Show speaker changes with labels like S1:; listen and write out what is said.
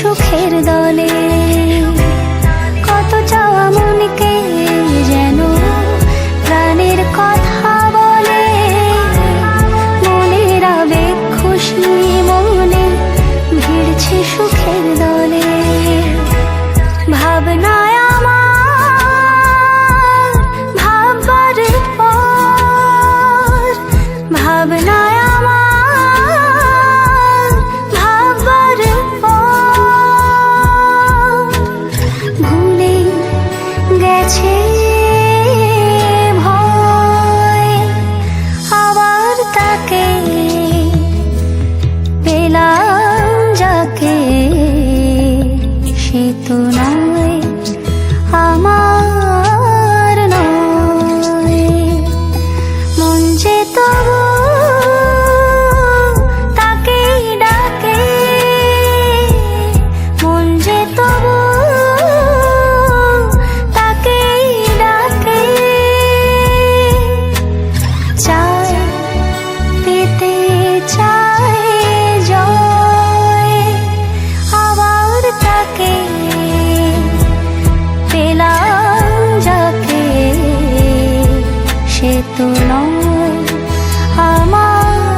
S1: সুখের দলে। কত চাওয়া মনকে যেন প্রাণের কথা বলে। মনের আবেগ খুশি মনে ভিড়ছে সুখের দলে। ভাবনা আমার ভাববার পর, ভাবনায় 지지 আমার